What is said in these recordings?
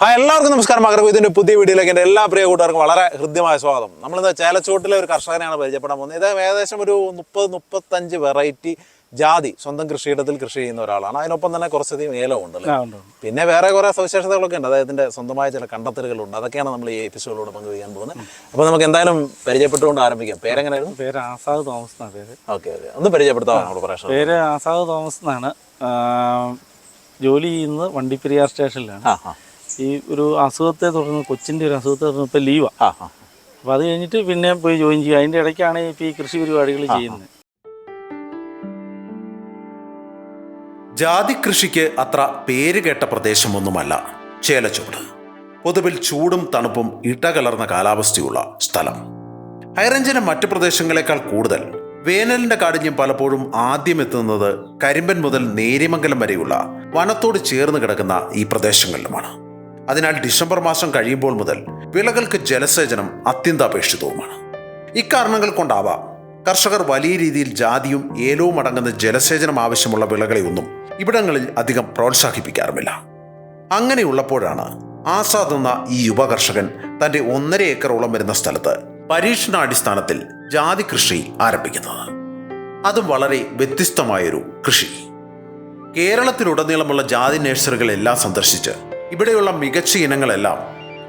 Hi എല്ലാവർക്കും നമസ്കാരം. ഇതിന്റെ പുതിയ വീഡിയോയിലേക്ക് എന്റെ എല്ലാ പ്രിയ കൂട്ടുകാർക്കും വളരെ ഹൃദ്യമായ സ്വാഗതം. നമ്മളിന്ന് ചേലച്ചോട്ടിലെ ഒരു കർഷകനെയാണ് പരിചയപ്പെടാൻ പോകുന്നത്. ഇത് ഏകദേശം ഒരു മുപ്പത് മുപ്പത്തഞ്ച് വെറൈറ്റി ജാതി സ്വന്തം കൃഷിയിടത്തിൽ കൃഷി ചെയ്യുന്ന ഒരാളാണ്. അതിനൊപ്പം തന്നെ കുറച്ചധികം ഉണ്ട്. പിന്നെ വേറെ കുറേ സവിശേഷതകളൊക്കെ ഉണ്ട്. അദ്ദേഹത്തിന്റെ സ്വന്തമായ ചില കണ്ടെത്തലുകളുണ്ട്. അതൊക്കെയാണ് നമ്മൾ ഈ എപ്പിസോഡിലൂടെ പങ്കുവയ്ക്കാൻ പോകുന്നത്. അപ്പോൾ നമുക്ക് എന്തായാലും പരിചയപ്പെട്ടുകൊണ്ട് ആരംഭിക്കാം. പേരെങ്ങനെയായിരുന്നു പേര് ആസാദ് തോമസ് എന്നാണ് പേര്. Okay okay. ഒന്ന് പരിചയപ്പെടുത്താം നമ്മുടെ പ്രശ്നം പേര് ആസാദ് തോമസ് എന്നാണ്. ജോലി ചെയ്യുന്നത് വണ്ടിപ്പെരിയാർ സ്റ്റേഷനിലാണ്. ഈ ഒരു അസുഖത്തെ തുടർന്ന് കൊച്ചിന്റെ ഒരു അസുഖത്തെ തുടർന്ന് ഇപ്പോൾ ലീവാണ് ആ. ആ അപ്പോൾ അത് കഴിഞ്ഞിട്ട് പിന്നെ പോയി ജോയിൻ ചെയ്യുക. അതിന്റെ ഇടയ്ക്കാണ് ഇപ്പോൾ ഈ കൃഷി പരിപാടികൾ ചെയ്യുന്നത്. ജാതി കൃഷിക്ക് അത്ര പേരുകേട്ട പ്രദേശമൊന്നുമല്ല. ചേലച്ചൂട്. പൊതുവിൽ ചൂടും തണുപ്പും ഇടകലർന്ന കാലാവസ്ഥയുള്ള സ്ഥലം. ഹൈറഞ്ചിന് മറ്റു പ്രദേശങ്ങളെക്കാൾ കൂടുതൽ വേനലിന്റെ കാഠിന്യം പലപ്പോഴും ആദ്യം എത്തുന്നത് കരിമ്പൻ മുതൽ നേര്യമംഗലം വരെയുള്ള വനത്തോട് ചേർന്ന് കിടക്കുന്ന ഈ പ്രദേശങ്ങളിലുമാണ്. അതിനാൽ ഡിസംബർ മാസം കഴിയുമ്പോൾ മുതൽ വിളകൾക്ക് ജലസേചനം അത്യന്താപേക്ഷിതവുമാണ്. ഇക്കാരണങ്ങൾ കൊണ്ടാവാം കർഷകർ വലിയ രീതിയിൽ ജാതിയും ഏലവും അടങ്ങുന്ന ജലസേചനം ആവശ്യമുള്ള വിളകളെയൊന്നും ഇവിടങ്ങളിൽ അധികം പ്രോത്സാഹിപ്പിക്കാറുമില്ല. അങ്ങനെയുള്ളപ്പോഴാണ് ആസാദ് എന്ന ഈ യുവ കർഷകൻ തന്റെ ഒന്നര ഏക്കറോളം വരുന്ന സ്ഥലത്ത് പരീക്ഷണാടിസ്ഥാനത്തിൽ ജാതി കൃഷി ആരംഭിക്കുന്നത്. അതും വളരെ വ്യത്യസ്തമായൊരു കൃഷി. കേരളത്തിലുടനീളമുള്ള ജാതി നഴ്സറികളെല്ലാം സന്ദർശിച്ച് ഇവിടെയുള്ള മികച്ച ഇനങ്ങളെല്ലാം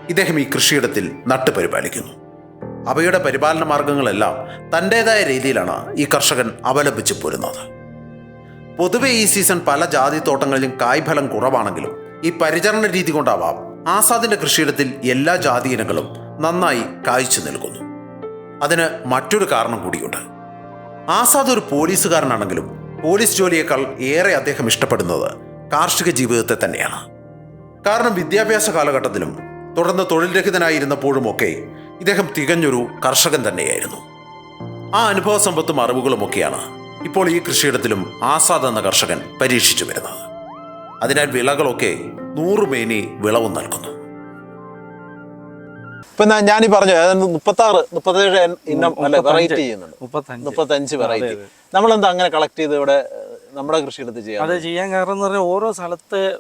ഇദ്ദേഹം ഈ കൃഷിയിടത്തിൽ നട്ടുപരിപാലിക്കുന്നു. അവയുടെ പരിപാലന മാർഗങ്ങളെല്ലാം തന്റെതായ രീതിയിലാണ് ഈ കർഷകൻ അവലംബിച്ചു പോരുന്നത്. പൊതുവെ ഈ സീസൺ പല ജാതി തോട്ടങ്ങളിലും കായ്ഫലം കുറവാണെങ്കിലും ഈ പരിചരണ രീതി കൊണ്ടാവാം ആസാദിന്റെ കൃഷിയിടത്തിൽ എല്ലാ ജാതി ഇനങ്ങളും നന്നായി കായ്ച്ചു നിൽക്കുന്നു അതിന് മറ്റൊരു കാരണം കൂടിയുണ്ട്. ആസാദ് ഒരു പോലീസുകാരനാണെങ്കിലും പോലീസ് ജോലിയേക്കാൾ ഏറെ അദ്ദേഹം ഇഷ്ടപ്പെടുന്നത് കാർഷിക ജീവിതത്തെ തന്നെയാണ്. കാരണം വിദ്യാഭ്യാസ കാലഘട്ടത്തിലും തുടർന്ന് തൊഴിൽ രഹിതനായിരുന്നപ്പോഴുമൊക്കെ ഇദ്ദേഹം തികഞ്ഞൊരു കർഷകൻ തന്നെയായിരുന്നു. ആ അനുഭവ സമ്പത്തും അറിവുകളുമൊക്കെയാണ് ഇപ്പോൾ ഈ കൃഷിയിടത്തിലും ആസാദ് എന്ന കർഷകൻ പരീക്ഷിച്ചു വരുന്നത്. അതിനാൽ വിളകളൊക്കെ നൂറുമേനി വിളവും നൽകുന്നു. ഇപ്പൊ ഞാൻ- ഞാനീ പറഞ്ഞു മുപ്പത്താറ് മുപ്പത്തേഴ് ഇനം അല്ലെ മുപ്പത്തഞ്ച്. വെറൈറ്റി ചെയ്യുന്നുണ്ട്. മുപ്പത്തഞ്ച്. വെറൈറ്റി. നമ്മളെന്താ അങ്ങനെ കളക്ട് ചെയ്ത് ഇവിടെ നമ്മുടെ കൃഷിയിടത്ത് ചെയ്യാം അത് ചെയ്യാൻ കാരണം എന്ന് പറഞ്ഞാൽ ഓരോ സ്ഥലത്ത്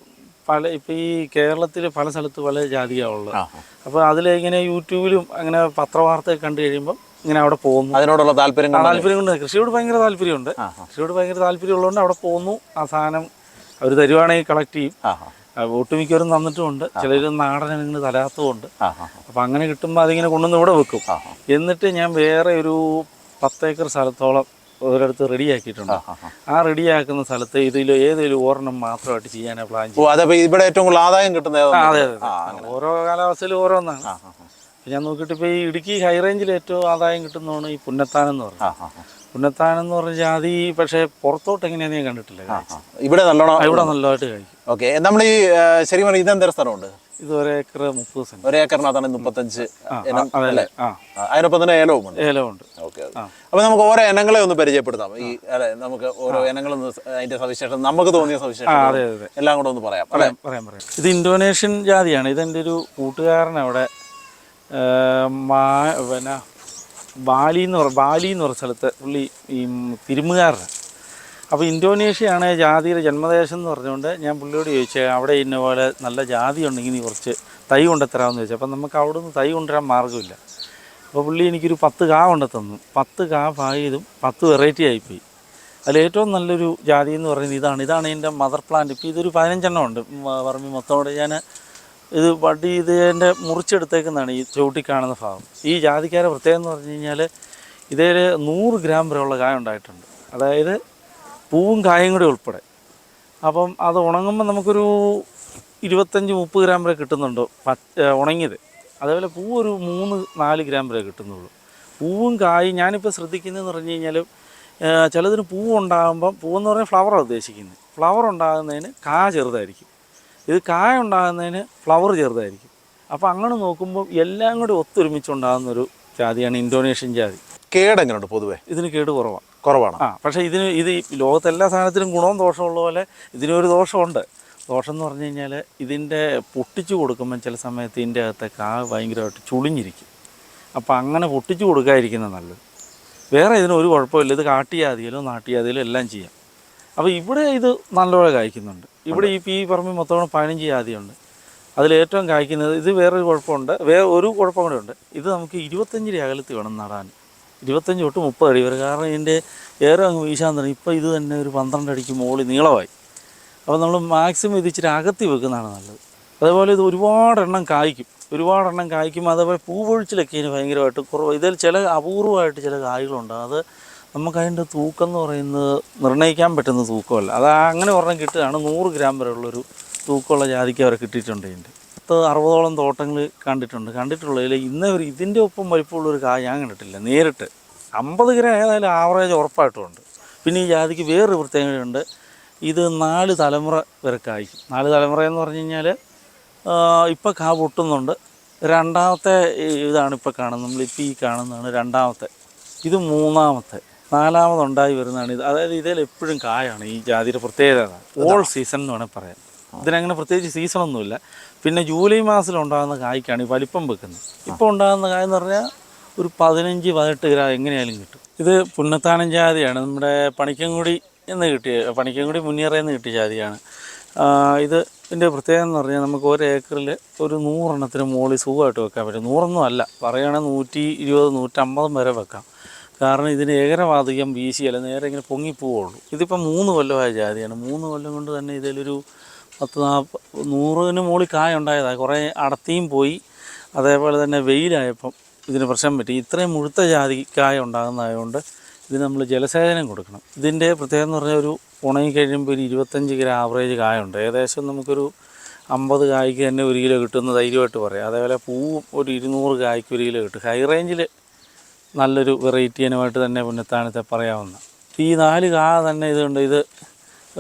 പല ഇപ്പം ഈ കേരളത്തിൽ പല സ്ഥലത്ത് പല ജാതിയാണുള്ളത് അപ്പോൾ അതിൽ ഇങ്ങനെ യൂട്യൂബിലും അങ്ങനെ പത്രവാർത്തയൊക്കെ കണ്ടു കഴിയുമ്പോൾ ഇങ്ങനെ അവിടെ പോകുന്നു. അതിനോടുള്ള താല്പര്യം താല്പര്യം കൊണ്ട് കൃഷിയോട് ഭയങ്കര താല്പര്യമുണ്ട്. കൃഷിയോട് ഭയങ്കര താല്പര്യമുള്ളതുകൊണ്ട് അവിടെ പോകുന്നു. ആ സാധനം അവർ തരുവാണെങ്കിൽ കളക്ട് ചെയ്യും. ഒട്ടുമിക്കവരും തന്നിട്ടുമുണ്ട്. ചിലർ നാടൻ ഇങ്ങനെ തരാത്തതുമുണ്ട് അപ്പം അങ്ങനെ കിട്ടുമ്പോൾ അതിങ്ങനെ കൊണ്ടുവന്ന് ഇവിടെ വെക്കും. എന്നിട്ട് ഞാൻ വേറെ ഒരു പത്തേക്കർ സ്ഥലത്തോളം ഒരിടത്ത് റെഡിയാക്കിയിട്ടുണ്ട്. ആ, റെഡിയാക്കുന്ന സ്ഥലത്ത് ഇതിൽ ഏതെങ്കിലും ഒരെണ്ണം മാത്രമായിട്ട് ചെയ്യാനാണ് പ്ലാൻ ചെയ്യുന്നത്. ഇവിടെ ഏറ്റവും കൂടുതൽ ആദായം കിട്ടുന്ന അതെ അതെ ഓരോ കാലാവസ്ഥയിലും ഓരോന്നാണ്. ഞാൻ നോക്കിയിട്ട് ഇപ്പോൾ ഈ ഇടുക്കി ഹൈ റേഞ്ചിൽ ഏറ്റവും ആദായം കിട്ടുന്നതാണ് ഈ പുന്നത്താനം എന്ന് ആ. പുന്നത്താനം എന്ന് പറഞ്ഞ ജാതി പക്ഷേ പുറത്തോട്ട് എങ്ങനെയാണെന്ന് ഞാൻ കണ്ടിട്ടില്ല. ഇവിടെ നല്ലോണം ഇവിടെ നല്ലതായിട്ട് കഴിക്കും. ഓക്കെ നമ്മൾ ഈ ശരി ശരിക്കും ഇതെന്തര സ്ഥലമുണ്ട്? ഇത് ഒരു ഏക്കർ മുപ്പത് സെന്റ് ഒരു ഏക്കറിനകത്താണ് മുപ്പത്തഞ്ച് ഇനം അല്ലേ? അതിനൊപ്പം തന്നെ ഏലവും ഉണ്ട്. ഏലമുണ്ട് ഓക്കെ. അപ്പൊ നമുക്ക് ഓരോ ഇനങ്ങളെ ഒന്ന് പരിചയപ്പെടുത്താം. ഈ അല്ലെ നമുക്ക് ഓരോ ഇനങ്ങളൊന്ന് അതിന്റെ സവിശേഷത നമുക്ക് തോന്നിയ സവിശേഷം സവിശേഷത അതെ അതെ എല്ലാം കൂടെ ഒന്ന് പറയാം പറയാം പറയാം പറയാം. ഇത് ഇന്തോനേഷ്യൻ ജാതിയാണ്. ഇതെന്റെ ഒരു കൂട്ടുകാരൻ അവിടെ മാ പിന്നെ ബാലി എന്ന് പറ ബാലി എന്ന് പറഞ്ഞ സ്ഥലത്ത് പുള്ളി ഈ തിരുമുകാരനാണ്. അപ്പോൾ ഇന്തോനേഷ്യയാണ് ജാതിയുടെ ജന്മദേശം എന്ന് പറഞ്ഞുകൊണ്ട് ഞാൻ പുള്ളിയോട് ചോദിച്ചത് അവിടെ ഇന്ന പോലെ നല്ല ജാതി ഉണ്ടെങ്കിൽ നീ കുറച്ച് തൈ കൊണ്ടെത്തരാമെന്ന് ചോദിച്ചു. അപ്പം നമുക്ക് അവിടെ നിന്ന് തൈ കൊണ്ടുവരാൻ മാർഗമില്ല. അപ്പോൾ പുള്ളി എനിക്കൊരു പത്ത് കാ കൊണ്ട് തന്നു പത്ത് കാ പായതും പത്ത് വെറൈറ്റി ആയിപ്പോയി. അതിൽ ഏറ്റവും നല്ലൊരു ജാതി എന്ന് പറയുന്നത് ഇതാണ്. ഇതാണ് എന്റെ മദർ പ്ലാന്റ്. ഇപ്പോൾ ഇതൊരു പതിനഞ്ചെണ്ണം ഉണ്ട്. പറമ്പി മൊത്തം ഞാൻ ഇത് വടി ഇതിന്റെ മുറിച്ചെടുത്തേക്കുന്നതാണ് ഈ ചവിട്ടി കാണുന്ന ഭാഗം. ഈ ജാതിക്കാരെ പ്രത്യേകം എന്ന് പറഞ്ഞു കഴിഞ്ഞാൽ ഇതേ നൂറ് ഗ്രാം വരെയുള്ള കായ ഉണ്ടായിട്ടുണ്ട്. അതായത് പൂവും കായും കൂടി ഉൾപ്പെടെ. അപ്പം അത് ഉണങ്ങുമ്പോൾ നമുക്കൊരു ഇരുപത്തഞ്ച് മുപ്പത് ഗ്രാം വരെ കിട്ടുന്നുണ്ട് പച്ച ഉണങ്ങിയത്. അതേപോലെ പൂ ഒരു മൂന്ന് നാല് ഗ്രാം വരെ കിട്ടുന്നുള്ളൂ. പൂവും കായും ഞാനിപ്പോൾ ശ്രദ്ധിക്കുന്നതെന്ന് പറഞ്ഞു കഴിഞ്ഞാൽ ചിലതിന് പൂവ് ഉണ്ടാകുമ്പം പൂവെന്ന് പറഞ്ഞാൽ ഫ്ലവറാണ് ഉദ്ദേശിക്കുന്നത്. ഫ്ലവർ ഉണ്ടാകുന്നതിന് കായ ചെറുതായിരിക്കും. ഇത് കായ ഉണ്ടാകുന്നതിന് ഫ്ലവർ ചെറുതായിരിക്കും. അപ്പോൾ അങ്ങനെ നോക്കുമ്പോൾ എല്ലാം കൂടി ഒത്തൊരുമിച്ചുണ്ടാകുന്നൊരു ജാതിയാണ് ഇന്തോനേഷ്യൻ ജാതി. കേട് എങ്ങനെയുണ്ട് പൊതുവേ? ഇതിന് കേട് കുറവാണ് കുറവാണ്. ആ പക്ഷേ ഇതിന് ഇത് ലോകത്തെ എല്ലാ സാധനത്തിനും ഗുണവും ദോഷവും ഉള്ള പോലെ ഇതിനൊരു ദോഷമുണ്ട്. ദോഷം എന്ന് പറഞ്ഞു കഴിഞ്ഞാൽ ഇതിന്റെ പൊട്ടിച്ചു കൊടുക്കുമ്പോൾ ചില സമയത്ത് ഇതിന്റെ അകത്തെ കാ ഭയങ്കരമായിട്ട് ചുളിഞ്ഞിരിക്കും. അപ്പോൾ അങ്ങനെ പൊട്ടിച്ചു കൊടുക്കാതിരിക്കുന്നത് നല്ലത്. വേറെ ഇതിനൊരു കുഴപ്പമില്ല. ഇത് കാട്ടിയാതിയിലോ നാട്ടിയാതിയിലോ എല്ലാം ചെയ്യാം. അപ്പോൾ ഇവിടെ ഇത് നല്ലപോലെ കായ്ക്കുന്നുണ്ട്. ഇവിടെ ഈ പി പറമ്പിൽ മൊത്തം പതിനഞ്ച് ജാതിയുണ്ട്. അതിലേറ്റവും കായ്ക്കുന്നത് ഇത് വേറൊരു കുഴപ്പമുണ്ട്. വേറെ ഒരു കുഴപ്പം കൂടെ ഉണ്ട്. ഇത് നമുക്ക് ഇരുപത്തഞ്ചിരി അകലത്തിൽ വേണം നടാൻ. ഇരുപത്തഞ്ച് തൊട്ട് മുപ്പത് അടി വരെ. കാരണം ഇതിന്റെ ഏറെ അങ്ങ് വീശാൻ തുടങ്ങി ഇപ്പോൾ ഇത് തന്നെ ഒരു പന്ത്രണ്ട് അടിക്ക് മുകളിൽ നീളമായി. അപ്പോൾ നമ്മൾ മാക്സിമം ഇത് ഇച്ചിരി അകത്തി വെക്കുന്നതാണ് നല്ലത്. അതേപോലെ ഇത് ഒരുപാട് എണ്ണം കായ്ക്കും. ഒരുപാട് എണ്ണം കായ്ക്കും. അതേപോലെ പൂവൊഴിച്ചിലൊക്കെ ഇതിന് ഭയങ്കരമായിട്ട് കുറവ്. ഇതിൽ ചില അപൂർവമായിട്ട് ചില കായ്കളുണ്ട്. അത് നമുക്ക് അതിന്റെ തൂക്കം എന്ന് പറയുന്നത് നിർണയിക്കാൻ പറ്റുന്ന തൂക്കമല്ല. അത് അങ്ങനെ ഒരെണ്ണം കിട്ടുകയാണ്. നൂറ് ഗ്രാം വരെയുള്ളൊരു തൂക്കമുള്ള ജാതിക്ക് അവരെ കിട്ടിയിട്ടുണ്ട് ഇതിന്റെ. പത്ത് അറുപതോളം തോട്ടങ്ങൾ കണ്ടിട്ടുണ്ട്. കണ്ടിട്ടുള്ളതിൽ ഇന്നേ ഒരു ഇതിന്റെ ഒപ്പം വലിപ്പമുള്ളൊരു കായ ഞാൻ കണ്ടിട്ടില്ല. നേരിട്ട്. അമ്പത് ഗ്രാം ഏതായാലും ആവറേജ് ഉറപ്പായിട്ടുമുണ്ട് പിന്നെ ഈ ജാതിക്ക് വേറൊരു പ്രത്യേകതയുണ്ട് ഇത് നാല് തലമുറ വരെ കായ്ക്കും നാല് തലമുറ എന്ന് പറഞ്ഞു കഴിഞ്ഞാൽ ഇപ്പോൾ കാ പൊട്ടുന്നുണ്ട്. രണ്ടാമത്തെ ഇതാണ് ഇപ്പോൾ കാണുന്നത്. നമ്മളിപ്പോൾ ഈ കാണുന്നതാണ് രണ്ടാമത്തെ. ഇത് മൂന്നാമത്തെ. നാലാമതുണ്ടായി വരുന്നതാണ് ഇത്. അതായത് ഇതിൽ എപ്പോഴും കായാണ് ഈ ജാതിയുടെ പ്രത്യേകത. ഓൾ സീസൺ എന്ന് വേണമെങ്കിൽ പറയാം. ഇതിനങ്ങനെ പ്രത്യേകിച്ച് സീസണൊന്നുമില്ല. പിന്നെ ജൂലൈ മാസത്തിൽ ഉണ്ടാകുന്ന കായ്ക്കാണ് ഈ വലിപ്പം വെക്കുന്നത്. ഇപ്പോൾ ഉണ്ടാകുന്ന കായ എന്ന് പറഞ്ഞാൽ ഒരു പതിനഞ്ച് പതിനെട്ട് ഗ്രാം എങ്ങനെയായാലും കിട്ടും. ഇത് പുന്നത്താനം ജാതിയാണ്. നമ്മുടെ പണിക്കൻകുടി എന്ന് കിട്ടിയ പണിക്കൻകുടി മുന്നേറയെന്ന് കിട്ടിയ ജാതിയാണ്. ഇത് ഇതിന്റെ പ്രത്യേകത എന്ന് പറഞ്ഞാൽ നമുക്ക് ഒരു ഏക്കറിൽ ഒരു നൂറെണ്ണത്തിന് മുകളിൽ സുഖമായിട്ട് വെക്കാൻ പറ്റും. നൂറൊന്നും അല്ല. പറയുകയാണെങ്കിൽ നൂറ്റി ഇരുപത് നൂറ്റമ്പതും വരെ വെക്കാം. കാരണം ഇതിന് ഏകരവാധികം വീശിയല്ല നേരെ ഇങ്ങനെ പൊങ്ങിപ്പോവുള്ളൂ ഇതിപ്പോൾ മൂന്ന് കൊല്ലമായ ജാതിയാണ്. മൂന്ന് കൊല്ലം കൊണ്ട് തന്നെ ഇതിലൊരു പത്ത് നാൽപ്പത് നൂറിന് മുകളിൽ കായ ഉണ്ടായതാണ് കുറേ അടത്തിയും പോയി. അതേപോലെ തന്നെ വെയിലായപ്പം ഇതിന് പ്രശ്നം പറ്റി. ഇത്രയും മുഴുത്ത ജാതി കായ ഉണ്ടാകുന്നതായതുകൊണ്ട് ഇത് നമ്മൾ ജലസേചനം കൊടുക്കണം. ഇതിന്റെ പ്രത്യേകത എന്ന് പറഞ്ഞാൽ ഒരു ഉണങ്ങി കഴിയുമ്പോൾ ഒരു ഇരുപത്തഞ്ച് കിലോ ആവറേജ് കായുണ്ട് ഏകദേശം നമുക്കൊരു അമ്പത് കായ്ക്ക് തന്നെ ഒരു കിലോ കിട്ടുന്ന ധൈര്യമായിട്ട് പറയാം. അതേപോലെ പൂവും ഒരു ഇരുന്നൂറ് കായ്ക്ക് ഒരു കിലോ കിട്ടും. ഹൈ റേഞ്ചിൽ നല്ലൊരു വെറൈറ്റി ഇനമായിട്ട് തന്നെ പുന്നത്താനത്തെ പറയാവുന്ന. ഈ നാല് കാ തന്നെ ഇതുണ്ട്. ഇത്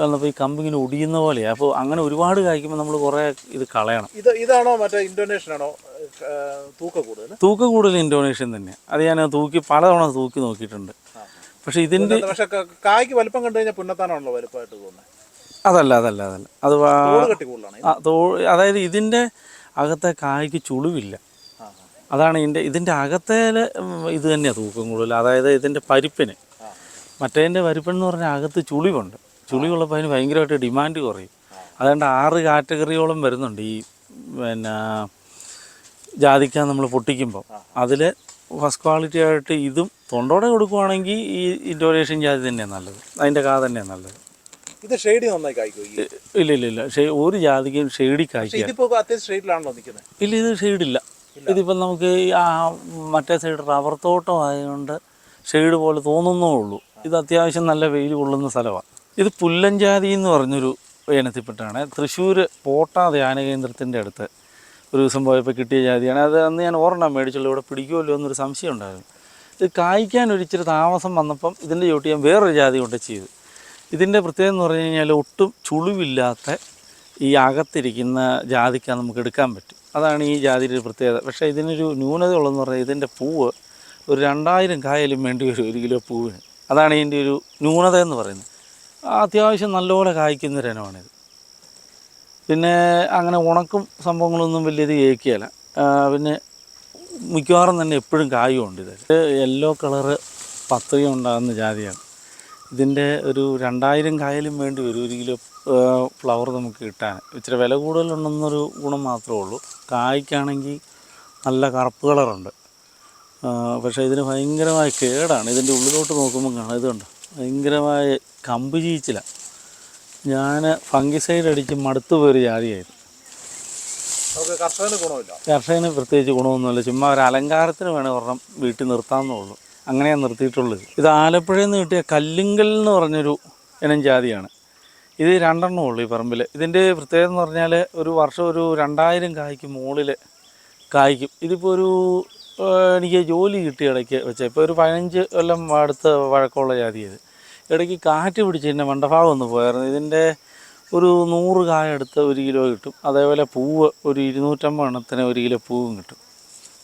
വന്നപ്പോൾ ഈ കമ്പ് ഇങ്ങനെ ഒടിയുന്ന പോലെയാണ് അപ്പോൾ അങ്ങനെ ഒരുപാട് കായ്ക്കുമ്പോൾ നമ്മൾ കുറേ ഇത് കളയണം. ഇത് ഇതാണോ മറ്റേ ഇൻഡോനേഷ്യൻ ആണോ തൂക്ക കൂടുതൽ തൂക്ക കൂടുതൽ ഇൻഡോനേഷ്യൻ തന്നെ അത് ഞാൻ തൂക്കി പലതവണ തൂക്കി നോക്കിയിട്ടുണ്ട്. പക്ഷെ ഇതിന്റെ പക്ഷെ കായ്ക്ക് വലിപ്പം കണ്ടു കഴിഞ്ഞാൽ പുന്നത്താനാണല്ലോ വലിപ്പമായിട്ട് തോന്നുന്നത് അതല്ല അതല്ല അതല്ല. അത് തോ അതായത് ഇതിന്റെ അകത്തെ കായ്ക്ക് ചുളിവില്ല. അതാണ് ഇതിന്റെ ഇതിന്റെ അകത്തെ ഇത് തന്നെയാണ് തൂക്കം കൂടുതൽ അതായത് ഇതിന്റെ പരിപ്പിന്. മറ്റേതിന്റെ പരിപ്പെന്ന് പറഞ്ഞാൽ അകത്ത് ചുളിവുണ്ട്. ചുളിവുള്ളപ്പോൾ അതിന് ഭയങ്കരമായിട്ട് ഡിമാൻഡ് കുറയും. അതുകൊണ്ട് ആറ് കാറ്റഗറിയോളം വരുന്നുണ്ട് ഈ പിന്നെ ജാതിക്ക നമ്മൾ പൊട്ടിക്കുമ്പോൾ അതിൽ ഫസ്റ്റ് ക്വാളിറ്റി ആയിട്ട് ഇതും തൊണ്ടോടെ കൊടുക്കുവാണെങ്കിൽ ഈ ഇൻഡോനേഷ്യൻ ജാതി തന്നെയാണ് നല്ലത്. അതിന്റെ കാ തന്നെയാണ് നല്ലത്. ഇത് ഷെയ്ഡ് നന്നായി കായ്ക്കും ഇല്ല ഇല്ല ഇല്ല. ഒരു ജാതിക്കും ഷെയ്ഡി കായ്ക്കും അത്യാവശ്യം സ്ട്രേറ്റിലാണല്ലോ നിൽക്കുന്നത് ഇല്ല ഇത് ഷെയ്ഡില്ല ഇതിപ്പം നമുക്ക് ആ മറ്റേ സൈഡ് റബ്ബർ തോട്ടം ആയതുകൊണ്ട് ഷെയ്ഡ് പോലെ തോന്നുന്നേ ഉള്ളൂ. ഇത് അത്യാവശ്യം നല്ല വെയിൽ കൊള്ളുന്ന സ്ഥലമാണ് ഇത് പുല്ലഞ്ചാതി എന്ന് പറഞ്ഞൊരു ഇനത്തിൽപ്പെട്ടാണ്. തൃശ്ശൂർ പോട്ട ധ്യാന കേന്ദ്രത്തിന്റെ അടുത്ത് ഒരു ദിവസം പോയപ്പോൾ കിട്ടിയ ജാതിയാണ്. അത് അന്ന് ഞാൻ ഓർമ്മ മേടിച്ചുള്ളൂ. ഇവിടെ പിടിക്കുമല്ലോ എന്നൊരു സംശയം ഉണ്ടായിരുന്നു. ഇത് കായ്ക്കാൻ ഒരിച്ചിരി താമസം വന്നപ്പം ഇതിന്റെ ചോട്ടി ഞാൻ വേറൊരു ജാതി കൊണ്ട് ചെയ്തു. ഇതിന്റെ പ്രത്യേകത എന്ന് പറഞ്ഞു കഴിഞ്ഞാൽ ഒട്ടും ചുളിവില്ലാത്ത ഈ അകത്തിരിക്കുന്ന ജാതിക്ക നമുക്ക് എടുക്കാൻ പറ്റും. അതാണ് ഈ ജാതിയുടെ ഒരു പ്രത്യേകത. പക്ഷേ ഇതിനൊരു ന്യൂനത ഉള്ളതെന്ന് പറഞ്ഞാൽ ഇതിന്റെ പൂവ് ഒരു രണ്ടായിരം കായലും വേണ്ടി വരും ഒരു കിലോ പൂവിന്. അതാണ് ഇതിന്റെ ഒരു ന്യൂനത എന്ന് പറയുന്നത്. അത്യാവശ്യം നല്ലപോലെ കായ്ക്കുന്ന ഒരു ഇനമാണിത് പിന്നെ അങ്ങനെ ഉണക്കും സംഭവങ്ങളൊന്നും വലിയത് കേൾക്കുകയില്ല പിന്നെ മിക്കവാറും തന്നെ എപ്പോഴും കായുണ്ട് ഇത് യെല്ലോ കളറ് പത്രിക ഉണ്ടാകുന്ന ജാതിയാണ്. ഇതിന്റെ ഒരു രണ്ടായിരം കായലും വേണ്ടി വരും ഒരു കിലോ ഫ്ലവർ നമുക്ക് കിട്ടാൻ. ഇച്ചിരി വില കൂടുതലുണ്ടെന്നൊരു ഗുണം മാത്രമേ ഉള്ളൂ. കായ്ക്കാണെങ്കിൽ നല്ല കറുപ്പ് കളറുണ്ട്. പക്ഷേ ഇതിന് ഭയങ്കരമായ കേടാണ്. ഇതിന്റെ ഉള്ളിലോട്ട് നോക്കുമ്പോൾ കാണാം. ഇതുണ്ട്. ഭയങ്കരമായ കമ്പ് ചീച്ചിലാണ് ഞാൻ ഫംഗിസൈഡ് അടിച്ച് മടുത്തു പോയൊരു ജാതിയായിരുന്നു. കർഷകന് ഗുണമില്ല. കർഷകന് പ്രത്യേകിച്ച് ഗുണമൊന്നുമില്ല. ചുമ്മാ ഒരു അലങ്കാരത്തിന് വേണേൽ ഒരെണ്ണം വീട്ടിൽ നിർത്താമെന്നേ ഉള്ളൂ അങ്ങനെയാണ് നിർത്തിയിട്ടുള്ളത്. ഇത് ആലപ്പുഴയിൽ നിന്ന് കിട്ടിയ കല്ലിങ്കൽ എന്ന് പറഞ്ഞൊരു ഇനം ജാതിയാണ്. ഇത് രണ്ടെണ്ണം ഉള്ളൂ ഈ പറമ്പിൽ. ഇതിന്റെ പ്രത്യേകത എന്ന് പറഞ്ഞാൽ ഒരു വർഷം ഒരു രണ്ടായിരം കായ്ക്ക് മുകളിൽ കായ്ക്കും. ഇതിപ്പോൾ ഒരു എനിക്ക് ജോലി കിട്ടിയ ഇടയ്ക്ക് വെച്ചാൽ ഇപ്പോൾ ഒരു പതിനഞ്ച് കൊല്ലം അടുത്ത് വഴക്കമുള്ള ജാതി ഇത് ഇടയ്ക്ക് കാറ്റ് പിടിച്ച് എന്റെ മണ്ടഭാഗം ഒന്ന് പോയായിരുന്നു. ഇതിന്റെ ഒരു നൂറ് കായ എടുത്ത് ഒരു കിലോ കിട്ടും. അതേപോലെ പൂവ് ഒരു ഇരുന്നൂറ്റമ്പത് എണ്ണത്തിന് ഒരു കിലോ പൂവും കിട്ടും.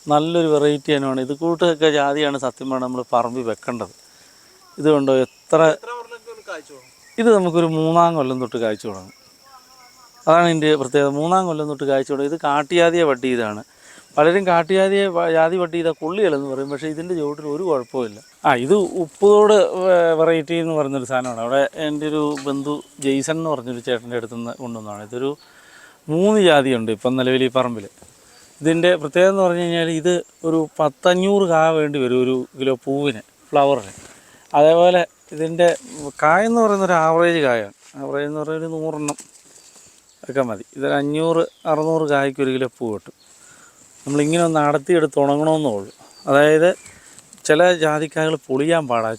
നല്ലൊരു വെറൈറ്റി തന്നെയാണ്. ഇത് കൂട്ടൊക്കെ ജാതിയാണ് സത്യം പറഞ്ഞാൽ നമ്മൾ പറമ്പിൽ വെക്കേണ്ടത്. ഇത് കണ്ടോ എത്ര ഇത് നമുക്കൊരു മൂന്നാം കൊല്ലം തൊട്ട് കായ്ച്ചു തുടങ്ങും. അതാണ് ഇതിന്റെ പ്രത്യേകത. മൂന്നാം കൊല്ലം തൊട്ട് കായ്ച്ചു തുടങ്ങും. ഇത് കാട്ടിയാതിയെ വട്ടി ഇതാണ്. പലരും കാട്ടുജാതിയെ ജാതി വട്ടി ചെയ്ത കൊള്ളിയല്ലെന്ന് പറയും പക്ഷേ ഇതിന്റെ ചുവട്ടിൽ ഒരു കുഴപ്പമില്ല ആ ഇത് ഉപ്പുതോട് വെറൈറ്റി എന്ന് പറയുന്നൊരു സാധനമാണ്. അവിടെ എന്റെ ഒരു ബന്ധു ജെയ്സൺ എന്ന് പറഞ്ഞൊരു ചേട്ടന്റെ അടുത്ത് നിന്ന് കൊണ്ടുവന്നതാണ്. ഇതൊരു മൂന്ന് ജാതിയുണ്ട് ഇപ്പം നിലവിൽ ഈ പറമ്പിൽ. ഇതിന്റെ പ്രത്യേകത എന്ന് പറഞ്ഞു കഴിഞ്ഞാൽ ഇത് ഒരു പത്തഞ്ഞൂറ് കാ വേണ്ടി വരും ഒരു കിലോ പൂവിന് ഫ്ലവറിന്. അതേപോലെ ഇതിന്റെ കായ എന്ന് പറയുന്ന ഒരു ആവറേജ് കായാണ്. ആവറേജ് എന്ന് പറയുന്നത് നൂറെണ്ണം ഒക്കെ മതി. ഇതൊരു അഞ്ഞൂറ് അറുന്നൂറ് കായ്ക്ക് ഒരു കിലോ പൂ കിട്ടും. നമ്മളിങ്ങനെ ഒന്ന് അടത്തിയെടുത്ത് ഉണങ്ങണമെന്നേ ഉള്ളൂ. അതായത് ചില ജാതിക്കായകൾ പൊളിയാൻ പാടാ.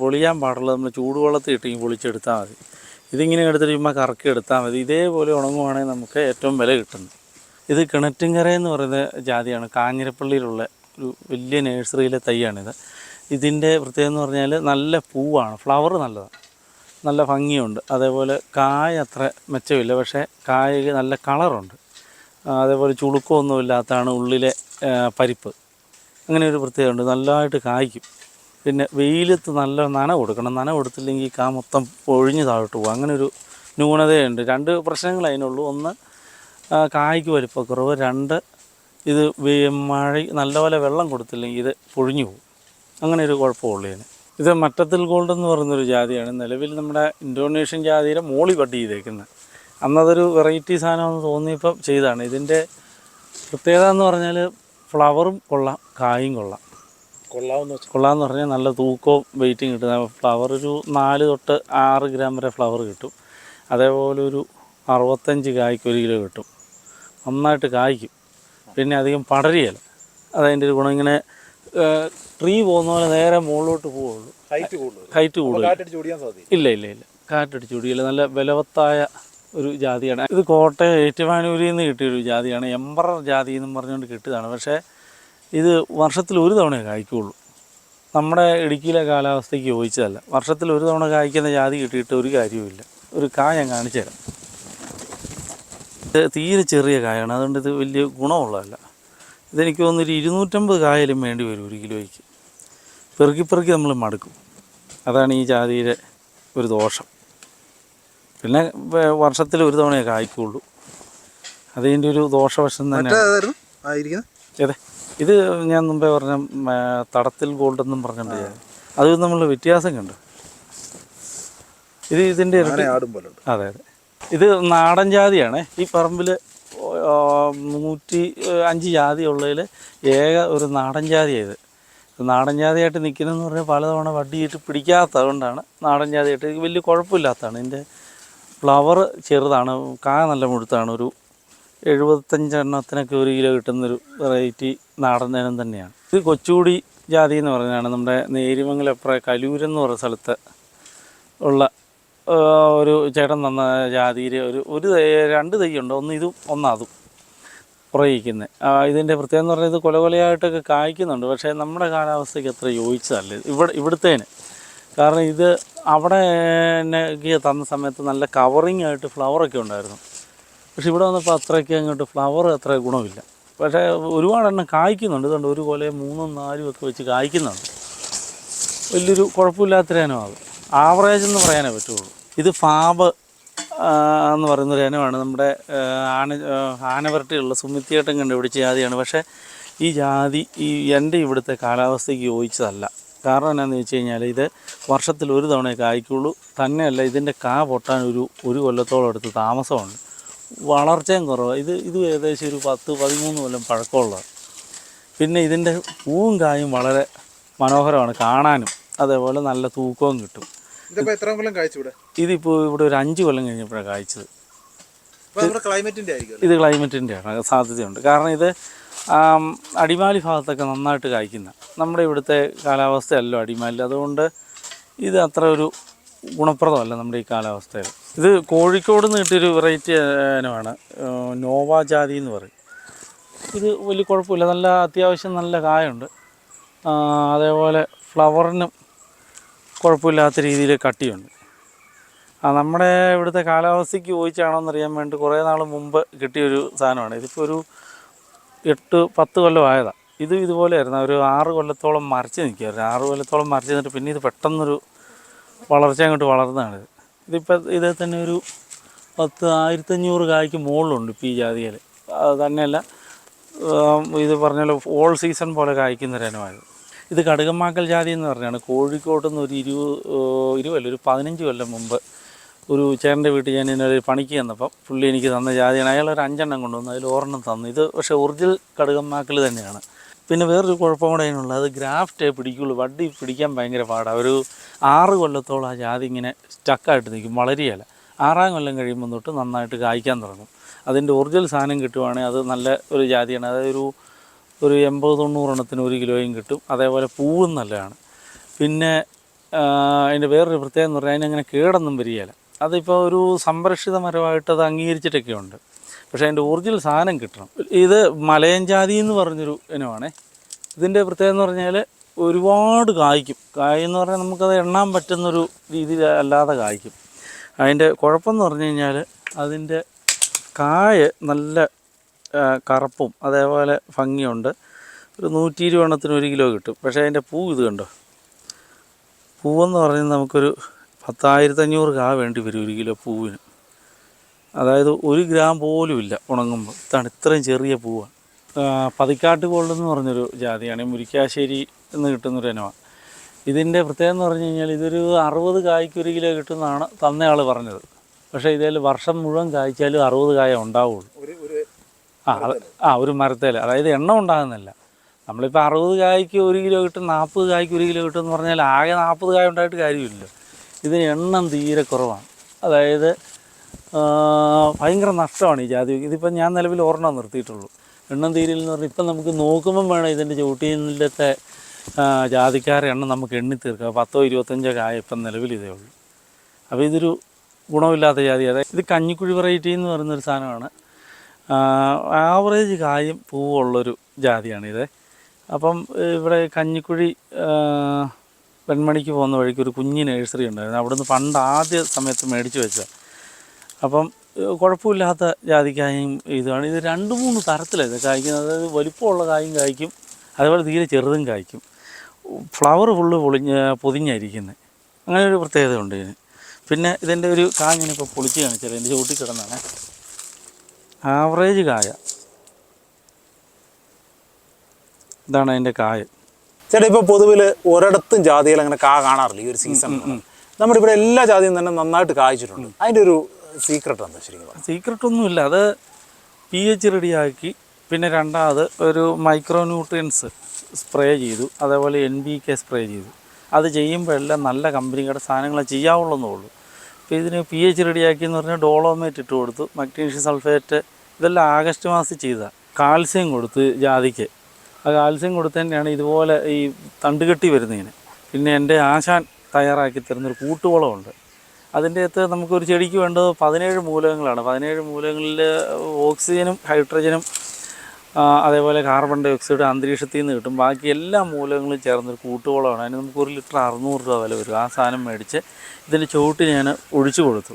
പൊളിയാൻ പാടുള്ളത് നമ്മൾ ചൂടുവെള്ളത്തിൽ ഇട്ടെങ്കിൽ പൊളിച്ചെടുത്താൽ മതി. ഇതിങ്ങനെ എടുത്തിട്ട് ചുമ്മാ കറക്കി എടുത്താൽ മതി. ഇതേപോലെ ഉണങ്ങുവാണെങ്കിൽ നമുക്ക് ഏറ്റവും വില കിട്ടുന്നത്. ഇത് കിണറ്റിൻകര എന്ന് പറയുന്ന ജാതിയാണ്. കാഞ്ഞിരപ്പള്ളിയിലുള്ള ഒരു വലിയ നേഴ്സറിയിലെ തൈയാണിത്. ഇതിന്റെ പ്രത്യേകത എന്ന് പറഞ്ഞാൽ നല്ല പൂവാണ്. ഫ്ലവർ നല്ലതാണ്. നല്ല ഭംഗിയുണ്ട്. അതേപോലെ കായ അത്ര മെച്ചമില്ല. പക്ഷേ കായക്ക് നല്ല കളറുണ്ട്. അതേപോലെ ചുളുക്കമൊന്നും ഇല്ലാത്തതാണ് ഉള്ളിലെ പരിപ്പ്. അങ്ങനെ ഒരു പ്രത്യേകതയുണ്ട്. നല്ലതായിട്ട് കായ്ക്കും. പിന്നെ വെയിലത്ത് നല്ല നന കൊടുക്കണം. നന കൊടുത്തില്ലെങ്കിൽ കാ മൊത്തം പൊഴിഞ്ഞ് താഴോട്ട് പോകും. അങ്ങനെ ഒരു ന്യൂനതയുണ്ട്. രണ്ട് പ്രശ്നങ്ങൾ അതിനുള്ളൂ. ഒന്ന് കായ്ക്ക് വലിപ്പക്കുറവ്. രണ്ട് ഇത് മഴ നല്ലപോലെ വെള്ളം കൊടുത്തില്ലെങ്കിൽ ഇത് പൊഴിഞ്ഞു പോകും. അങ്ങനെ ഒരു കുഴപ്പമുള്ളൂ ഇതിന് ഇത് മറ്റത്തിൽ ഗോൾഡ് എന്ന് പറയുന്നൊരു ജാതിയാണ്. നിലവിൽ നമ്മുടെ ഇന്തോനേഷ്യൻ ജാതിയുടെ മോളി പട്ടി ചെയ്തേക്കുന്നത്. അന്നതൊരു വെറൈറ്റി സാധനമെന്ന് തോന്നിയപ്പം ചെയ്താണ് ഇതിന്റെ പ്രത്യേകത എന്ന് പറഞ്ഞാൽ ഫ്ലവറും കൊള്ളാം കായും കൊള്ളാം. കൊള്ളാമെന്ന് വെച്ചാൽ കൊള്ളാമെന്ന് പറഞ്ഞാൽ നല്ല തൂക്കവും വെയിറ്റും കിട്ടും. ഫ്ലവർ ഒരു നാല് തൊട്ട് ആറ് ഗ്രാം വരെ ഫ്ലവർ കിട്ടും. അതേപോലെ ഒരു അറുപത്തഞ്ച് കായ്ക്ക് ഒരു കിലോ കിട്ടും. നന്നായിട്ട് കായ്ക്കും. പിന്നെ അധികം പടരുകയില്ല. അതതിന്റെ ഒരു ഗുണം ഇങ്ങനെ ട്രീ പോകുന്ന പോലെ നേരെ മുകളിലോട്ട് പോവുള്ളൂ ഹൈറ്റ് കൂടുതൽ. ഹൈറ്റ് കൂടുതൽ. ഇല്ല ഇല്ല ഇല്ല. കാറ്റടിച്ച് ഓടിയില്ല നല്ല ബലവത്തായ ഒരു ജാതിയാണ്. ഇത് കോട്ടയം ഏറ്റുമാനൂരിൽ നിന്ന് കിട്ടിയൊരു ജാതിയാണ്. എംബറർ ജാതി എന്നും പറഞ്ഞുകൊണ്ട് കിട്ടിയതാണ്. പക്ഷേ ഇത് വർഷത്തിൽ ഒരു തവണയേ കായ്ക്കുള്ളൂ. നമ്മുടെ ഇടുക്കിയിലെ കാലാവസ്ഥയ്ക്ക് യോജിച്ചതല്ല. വർഷത്തിൽ ഒരു തവണ കായ്ക്കുന്ന ജാതി കിട്ടിയിട്ട് ഒരു കാര്യവുമില്ല. ഒരു കായ ഞാൻ കാണിച്ചു തരാം. ഇത് തീരെ ചെറിയ കായാണ്. അതുകൊണ്ട് ഇത് വലിയ ഗുണമുള്ളതല്ല. ഇതെനിക്ക് തോന്നുന്നൊരു ഇരുന്നൂറ്റമ്പത് കായലും വേണ്ടി വരും ഒരു കിലോയ്ക്ക്. പെറുക്കി പെറുക്കി നമ്മൾ മടുക്കും. അതാണ് ഈ ജാതിയിലെ ഒരു ദോഷം. പിന്നെ വർഷത്തിൽ ഒരു തവണയേ കായ്ക്കുള്ളൂ അതിന്റെ ഒരു ദോഷവശം തന്നെ അതെ ഇത് ഞാൻ മുമ്പേ പറഞ്ഞ തടത്തിൽ ഗോൾഡ് എന്നും പറഞ്ഞിട്ടുണ്ട് അത് നമ്മൾ വ്യത്യാസം കണ്ടു. ഇത് ഇതിന്റെ അതെ അതെ. ഇത് നാടൻ ജാതിയാണ്. ഈ പറമ്പിൽ നൂറ്റി അഞ്ച് ജാതി ഉള്ളതിൽ ഏക ഒരു നാടൻ ജാതിയായത് നാടൻ ജാതിയായിട്ട് നിൽക്കുന്നതെന്ന് പറഞ്ഞാൽ പലതവണ വടിയിട്ട് പിടിക്കാത്തത് കൊണ്ടാണ് നാടൻ ജാതിയായിട്ട്. വലിയ കുഴപ്പമില്ലാത്തതാണ്. ഇതിന്റെ ഫ്ലവർ ചെറുതാണ് കാ നല്ല മുഴുത്താണ്. ഒരു എഴുപത്തഞ്ചെണ്ണത്തിനൊക്കെ ഒരു കിലോ കിട്ടുന്നൊരു വെറൈറ്റി നാടൻ ഇനം തന്നെയാണ്. ഇത് കൊച്ചുകൂടി ജാതി എന്ന് പറഞ്ഞാണ് നമ്മുടെ നേരിമംഗലപ്പുറ കലൂരെന്ന് പറയുന്ന സ്ഥലത്ത് ഉള്ള ഒരു ചേട്ടൻ തന്ന ജാതിയിൽ ഒരു ഒരു രണ്ട് തൈയുണ്ട്. ഒന്ന് ഇതും ഒന്നാതും പുറകിക്കുന്നത് ഇതിന്റെ പ്രത്യേകത എന്ന് പറഞ്ഞാൽ ഇത് കൊല കൊലയായിട്ടൊക്കെ കായ്ക്കുന്നുണ്ട്. പക്ഷേ നമ്മുടെ കാലാവസ്ഥയ്ക്ക് അത്ര യോജിച്ചതല്ല. ഇവിടെ ഇവിടുത്തേന് കാരണം ഇത് അവിടെ എനിക്ക് തന്ന സമയത്ത് നല്ല കവറിങ് ആയിട്ട് ഫ്ലവറൊക്കെ ഉണ്ടായിരുന്നു. പക്ഷെ ഇവിടെ വന്നപ്പോൾ അത്രയ്ക്ക് അങ്ങോട്ട് ഫ്ലവർ അത്ര ഗുണമില്ല. പക്ഷേ ഒരുപാടെണ്ണം കായ്ക്കുന്നുണ്ട്. ഇതുകൊണ്ട് ഒരു കൊലയും മൂന്നും നാലും ഒക്കെ വെച്ച് കായ്ക്കുന്നുണ്ട്. വലിയൊരു കുഴപ്പമില്ലാത്തൊരു അത് ആവറേജ് എന്ന് പറയാനേ പറ്റുള്ളൂ. ഇത് ഫാബ് എന്ന് എന്ന് പറയുന്നൊരു ഇനമാണ്. നമ്മുടെ ആന ആനവരട്ടിയുള്ള സുമിത്തിയേട്ടൻ കണ്ടുപിടിച്ച ജാതിയാണ്. പക്ഷേ ഈ ജാതി ഈ എന്റെ ഇവിടുത്തെ കാലാവസ്ഥയ്ക്ക് യോജിച്ചതല്ല. കാരണം എന്നാന്ന് വെച്ച് കഴിഞ്ഞാൽ ഇത് വർഷത്തിൽ ഒരു തവണയെ കായ്ക്കുള്ളൂ തന്നെയല്ല ഇതിന്റെ കാ പൊട്ടാൻ ഒരു ഒരു കൊല്ലത്തോളം എടുത്ത് താമസമുണ്ട്. വളർച്ചയും കുറവാണ് ഇത് ഇത് ഏകദേശം ഒരു പത്ത് പതിമൂന്ന് കൊല്ലം പഴക്കമുള്ളത് പിന്നെ ഇതിന്റെ പൂവും കായും വളരെ മനോഹരമാണ് കാണാനും. അതേപോലെ നല്ല തൂക്കവും കിട്ടും. ഇതിപ്പോ എത്ര കൊല്ലം ഇവിടെ? ഇതിപ്പോൾ ഇവിടെ ഒരു അഞ്ച് കൊല്ലം കഴിഞ്ഞപ്പോഴാണ് കായ്ച്ചത്. ഇത് ഇത് ക്ലൈമറ്റിന്റെയാണ് സാധ്യതയുണ്ട്. കാരണം ഇത് അടിമാലി ഭാഗത്തൊക്കെ നന്നായിട്ട് കായ്ക്കുന്ന. നമ്മുടെ ഇവിടുത്തെ കാലാവസ്ഥയല്ലോ അടിമാലി. അതുകൊണ്ട് ഇത് അത്ര ഒരു ഗുണപ്രദമല്ല നമ്മുടെ ഈ കാലാവസ്ഥയിൽ. ഇത് കോഴിക്കോട് നിന്ന് കിട്ടിയൊരു വെറൈറ്റി ഇനമാണ്. നോവാജാതി നോവ ജാതി എന്ന് പറയും. ഇത് വലിയ കുഴപ്പമില്ല. നല്ല അത്യാവശ്യം നല്ല കായുണ്ട്. അതേപോലെ ഫ്ലവറിനും കുഴപ്പമില്ലാത്ത രീതിയിൽ കട്ടിയുണ്ട്. ആ നമ്മുടെ ഇവിടുത്തെ കാലാവസ്ഥയ്ക്ക് ചോദിച്ചാണോ എന്നറിയാൻ വേണ്ടി കുറേ നാൾ മുമ്പ് കിട്ടിയൊരു സാധനമാണ്. ഇതിപ്പോൾ ഒരു എട്ട് പത്ത് കൊല്ലം ആയതാണ് ഇത് ഇതുപോലെയായിരുന്നു ഒരു ആറ് കൊല്ലത്തോളം മറിച്ച് നിൽക്കുകയായിരുന്നു. ആറ് കൊല്ലത്തോളം മറിച്ച് നിന്നിട്ട് പിന്നെ ഇത് പെട്ടെന്നൊരു വളർച്ച അങ്ങോട്ട് വളർന്നതാണ്. ഇത് ഇതിപ്പോൾ ഇതേ തന്നെ ഒരു പത്ത് ആയിരത്തഞ്ഞൂറ് കായ്ക്ക് മുകളിലുണ്ട് ഇപ്പോൾ ഈ ജാതിയിൽ. അത് തന്നെയല്ല ഇത് പറഞ്ഞാൽ ഓൾ സീസൺ പോലെ കായ്ക്കുന്ന ഒരു ഇത്. കടുകമാക്കൽ ജാതി എന്ന് പറഞ്ഞാണ്. കോഴിക്കോട്ട് നിന്ന് ഒരു ഇരുപത് ഇരുപല്ല ഒരു പതിനഞ്ച് കൊല്ലം മുമ്പ് ഒരു ചേട്ടന്റെ വീട്ടിൽ ഞാൻ ഇന്നലെ പണിക്ക് ചെന്നപ്പം പുള്ളി എനിക്ക് തന്ന ജാതിയാണ്. അയാൾ ഒരു അഞ്ചെണ്ണം കൊണ്ടുവന്നു. അതിൽ ഒരെണ്ണം തന്നു. ഇത് പക്ഷേ ഒറിജിനൽ കടുകമാക്കൽ തന്നെയാണ്. പിന്നെ വേറൊരു കുഴപ്പം കൂടെ അതിനുള്ളത് അത് ഗ്രാഫ്റ്റേ പിടിക്കുള്ളൂ. വടി പിടിക്കാൻ ഭയങ്കര പാടാണ് ഒരു ആറ് കൊല്ലത്തോളം ആ ജാതി ഇങ്ങനെ സ്റ്റക്കായിട്ട് നിൽക്കും. വളരെയല്ല ആറാം കൊല്ലം കഴിയുമ്പോൾ തൊട്ട് നന്നായിട്ട് കായ്ക്കാൻ തുടങ്ങും. അതിന്റെ ഒറിജിനൽ സാധനം കിട്ടുവാണെങ്കിൽ അത് നല്ല ഒരു ജാതിയാണ്. അതായത് ഒരു ഒരു എൺപത് തൊണ്ണൂറെണ്ണത്തിന് ഒരു കിലോയും കിട്ടും. അതേപോലെ പൂവും നല്ലതാണ്. പിന്നെ അതിന്റെ വേറൊരു പ്രത്യേകത എന്ന് പറഞ്ഞാൽ അതിനങ്ങനെ കേടൊന്നും വരികയില്ല. അതിപ്പോൾ ഒരു സംരക്ഷിത മരമായിട്ട് അത് അംഗീകരിച്ചിട്ടൊക്കെ ഉണ്ട് പക്ഷേ അതിന്റെ ഒറിജിനൽ സാധനം കിട്ടണം. ഇത് മലയൻ ജാതി എന്ന് പറഞ്ഞൊരു ഇനമാണേ. ഇതിന്റെ പ്രത്യേകത എന്ന് പറഞ്ഞാൽ ഒരുപാട് കായ്ക്കും. കായെന്ന് പറഞ്ഞാൽ നമുക്കത് എണ്ണാൻ പറ്റുന്നൊരു രീതിയിൽ അല്ലാതെ കായ്ക്കും. അതിന്റെ കുഴപ്പമെന്ന് പറഞ്ഞു കഴിഞ്ഞാൽ അതിന്റെ കായ നല്ല കറുപ്പും അതേപോലെ ഭംഗിയുണ്ട്. ഒരു നൂറ്റി ഇരുപത് എണ്ണത്തിന് ഒരു കിലോ കിട്ടും. പക്ഷേ അതിന്റെ പൂ ഇത് കണ്ടോ? പൂവെന്ന് പറഞ്ഞാൽ നമുക്കൊരു പത്തായിരത്തഞ്ഞൂറ് കാ വേണ്ടി വരും ഒരു കിലോ പൂവിന്. അതായത് ഒരു ഗ്രാം പോലും ഇല്ല ഉണങ്ങുമ്പോൾ. ഇതാണ് ഇത്രയും ചെറിയ പൂവാണ് പതിക്കാട്ട് ഗോൾഡ് എന്ന് പറഞ്ഞൊരു ജാതിയാണ്. മുരിക്കാശ്ശേരി എന്ന് കിട്ടുന്നൊരു ഇനമാണ്. ഇതിന്റെ പ്രത്യേകത എന്ന് പറഞ്ഞു കഴിഞ്ഞാൽ ഇതൊരു അറുപത് കായ്ക്ക് ഒരു കിലോ കിട്ടുമെന്നാണ് തന്നയാൾ പറഞ്ഞത്. പക്ഷേ ഇതിൽ വർഷം മുഴുവൻ കായ്ച്ചാലും അറുപത് കായ ഉണ്ടാവുള്ളൂ. ആ ആ ഒരു മരത്തേൽ അതായത് എണ്ണ ഉണ്ടാകുന്നില്ല. നമ്മളിപ്പോൾ അറുപത് കായ്ക്ക് ഒരു കിലോ കിട്ടും നാൽപ്പത് കായ്ക്ക് ഒരു കിലോ കിട്ടും എന്ന് പറഞ്ഞാൽ ആകെ നാൽപ്പത് കായ ഉണ്ടായിട്ട് കാര്യമില്ല ഇതിന് എണ്ണം തീരെ കുറവാണ്. അതായത് ഭയങ്കര നഷ്ടമാണ് ഈ ജാതി. ഇതിപ്പോൾ ഞാൻ നിലവിൽ ഒരെണ്ണം നിർത്തിയിട്ടുള്ളൂ. എണ്ണം തീരില്ലെന്ന് പറഞ്ഞാൽ ഇപ്പം നമുക്ക് നോക്കുമ്പം വേണം ഇതിന്റെ ചൂട്ടിയിലത്തെ ജാതിക്കാരെ എണ്ണം നമുക്ക് എണ്ണി തീർക്കാം പത്തോ ഇരുപത്തഞ്ചോ കായ ഇപ്പം നിലവിൽ ഇതേ ഉള്ളൂ. അപ്പോൾ ഇതൊരു ഗുണമില്ലാത്ത ജാതി. അതായത് ഇത് കഞ്ഞിക്കുഴി വെറൈറ്റി എന്ന് പറയുന്നൊരു സാധനമാണ്. ആവറേജ് കായും പൂവുള്ളൊരു ജാതിയാണിത് അപ്പം ഇവിടെ കഞ്ഞിക്കുഴി വെൺമണിക്ക് പോകുന്ന വഴിക്ക് ഒരു കുഞ്ഞ് നഴ്സറി ഉണ്ടായിരുന്നു. അവിടുന്ന് പണ്ട് ആദ്യ സമയത്ത് മേടിച്ച് വെച്ച അപ്പം കുഴപ്പമില്ലാത്ത ജാതിക്കായും ഇതാണ് ഇത് രണ്ട് മൂന്ന് തരത്തിലാണ് ഇത് കായ്ക്കുന്നത്. അതായത് വലിപ്പമുള്ള കായും കായ്ക്കും അതേപോലെ തീരെ ചെറുതും കായ്ക്കും. ഫ്ലവർ ഫുള്ള് പൊളിഞ്ഞ് പൊതിഞ്ഞായിരിക്കുന്നത് അങ്ങനെ ഒരു പ്രത്യേകത ഉണ്ട് ഇതിന്. പിന്നെ ഇതിന്റെ ഒരു കായ ഞാനിപ്പോൾ പൊളിച്ച് കാണിച്ചത്. എന്റെ ചൂട്ടി കിടന്നാണ്. ആവറേജ് കായ. ഇതാണ് അതിന്റെ കായ. ചേട്ടാ ഇപ്പൊ പൊതുവിൽ ഒരിടത്തും ജാതിയിൽ അങ്ങനെ കാ കാണാറില്ല ഈ ഒരു സീസൺ. നമ്മുടെ ഇവിടെ എല്ലാ ജാതിയും തന്നെ നന്നായിട്ട് കായ്ച്ചിട്ടുണ്ട്. അതിന്റെ ഒരു സീക്രട്ട് എന്താ ശരിക്കും? സീക്രട്ട് ഒന്നുമില്ല അത് പി എച്ച് റെഡിയാക്കി പിന്നെ രണ്ടാമത് ഒരു മൈക്രോ ന്യൂട്രിയൻസ് സ്പ്രേ ചെയ്തു. അതേപോലെ എൻ ബി കെ സ്പ്രേ ചെയ്തു. അത് ചെയ്യുമ്പോഴെല്ലാം നല്ല കമ്പനികളുടെ സാധനങ്ങളെ ചെയ്യാവുള്ളൂ ഉള്ളൂ അപ്പോൾ ഇതിന് പി എച്ച് റെഡിയാക്കി എന്ന് പറഞ്ഞാൽ ഡോളോമേറ്റ് ഇട്ട് കൊടുത്തു മഗ്നീഷ്യം സൾഫേറ്റ് ഇതെല്ലാം ആഗസ്റ്റ് മാസം ചെയ്താൽ കാൽസ്യം കൊടുത്ത് ജാതിക്ക്. ആ കാൽസ്യം കൊടുത്ത് തന്നെയാണ് ഇതുപോലെ ഈ തണ്ടുകെട്ടി വരുന്നതിന്. പിന്നെ എന്റെ ആശാൻ തയ്യാറാക്കി തരുന്നൊരു കൂട്ടുവളമുണ്ട്. അതിന്റെ അകത്ത് നമുക്കൊരു ചെടിക്ക് വേണ്ടത് പതിനേഴ് മൂലകങ്ങളാണ്. പതിനേഴ് മൂലകങ്ങളിൽ ഓക്സിജനും ഹൈഡ്രജനും അതേപോലെ കാർബൺ ഡൈ ഓക്സൈഡ് അന്തരീക്ഷത്തിൽ നിന്ന് കിട്ടും. ബാക്കി എല്ലാ മൂലകങ്ങളും ചേർന്നൊരു കൂട്ടുവളമാണ്. അതിന് നമുക്ക് ഒരു ലിറ്റർ അറുന്നൂറ് രൂപ വില വരും. ആ സാധനം മേടിച്ച് ഇതിന്റെ ചുവട്ട് ഞാൻ ഒഴിച്ചു കൊടുത്തു.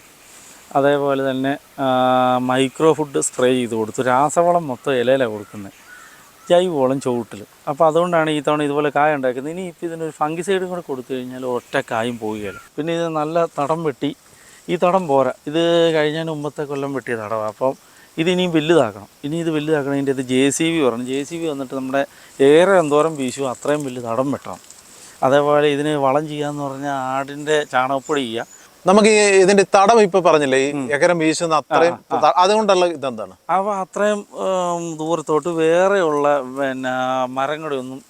അതേപോലെ തന്നെ മൈക്രോ ഫുഡ് സ്പ്രേ ചെയ്ത് കൊടുത്തു. രാസവളം മൊത്തം ഇലയിലാണ് കൊടുക്കുന്നത്. ജൈവവളം ചുവട്ടിൽ. അപ്പോൾ അതുകൊണ്ടാണ് ഈ തവണ ഇതുപോലെ കായ ഉണ്ടാക്കുന്നത്. ഇനി ഇപ്പോൾ ഇതിനൊരു ഫംഗിസൈഡും കൂടെ കൊടുത്തു കഴിഞ്ഞാൽ ഒറ്റ കായും പോവുകയില്ല. പിന്നെ ഇത് നല്ല തടം വെട്ടി. ഈ തടം പോരാ. ഇത് കഴിഞ്ഞാൽ മുമ്പത്തെ കൊല്ലം വെട്ടിയ തടമാണ് അപ്പം ഇതിനിയും വലുതാക്കണം. ഇനി ഇത് വലുതാക്കണമെങ്കിൽ ഇത് ജെ സി ബി പറഞ്ഞു. ജെ സി ബി വന്നിട്ട് നമ്മുടെ ഏറെ എന്തോരം വീശുമോ അത്രയും വലിയ തടം വെട്ടണം. അതേപോലെ ഇതിന് വളം ചെയ്യാന്ന് പറഞ്ഞാൽ ആടിന്റെ ചാണകപ്പൊടി ചെയ്യുക. നമുക്ക് ഇതിന്റെ തടം ഇപ്പൊ പറഞ്ഞില്ലേ ഈ എകരം വീശുന്ന അത്രയും അതുകൊണ്ടുള്ള ഇതെന്താണ്? അവ അത്രയും ദൂരത്തോട്ട് വേറെയുള്ള പിന്നെ മരങ്ങളുടെ ഒന്നും